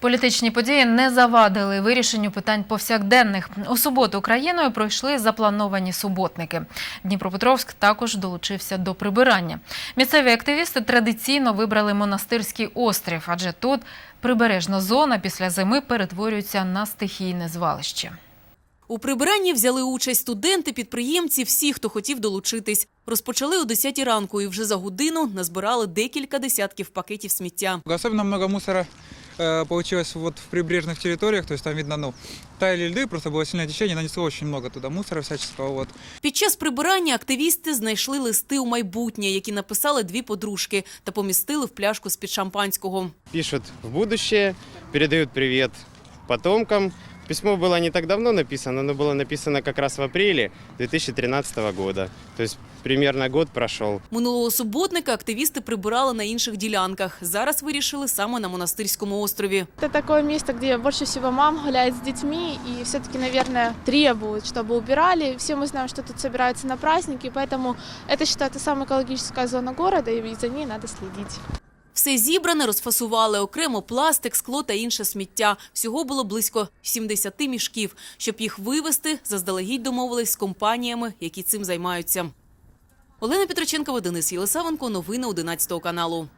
Політичні події не завадили вирішенню питань повсякденних. У суботу країною пройшли заплановані суботники. Дніпропетровськ також долучився до прибирання. Місцеві активісти традиційно вибрали монастирський острів, адже тут прибережна зона після зими перетворюється на стихійне звалище. У прибиранні взяли участь студенти, підприємці, всі, хто хотів долучитись. Розпочали о 10 ранку і вже за годину назбирали декілька десятків пакетів сміття. Особенно много мусора получилось вот в прибрежных территориях, то есть там видно, ну, таяли льды, просто было сильное течение, нанесло очень много туда мусора всяческого, вот. Під час прибирання активісти знайшли листи у майбутнє, які написали дві подружки та помістили в пляшку з-під шампанського. пишут в будущее, передают привет потомкам. Письмо было не так давно написано, оно было написано как раз в апреле 2013 года. То есть примерно год прошел. Минулого суботника активісти прибирали на інших ділянках. Зараз вирішили саме на монастирському острові. Это такое место, где больше всего мам гуляет с детьми и все-таки, наверное, требуют, чтобы убирали. Все мы знаем, что тут собираются на праздники, поэтому это считается самая экологическая зона города, и за ней надо следить. Все зібране розфасували окремо пластик, скло та інше сміття. Всього було близько 70 мішків. Щоб їх вивезти, заздалегідь домовились з компаніями, які цим займаються. Олена Петроченкова, Денис Єлисавенко. Новини 11 каналу.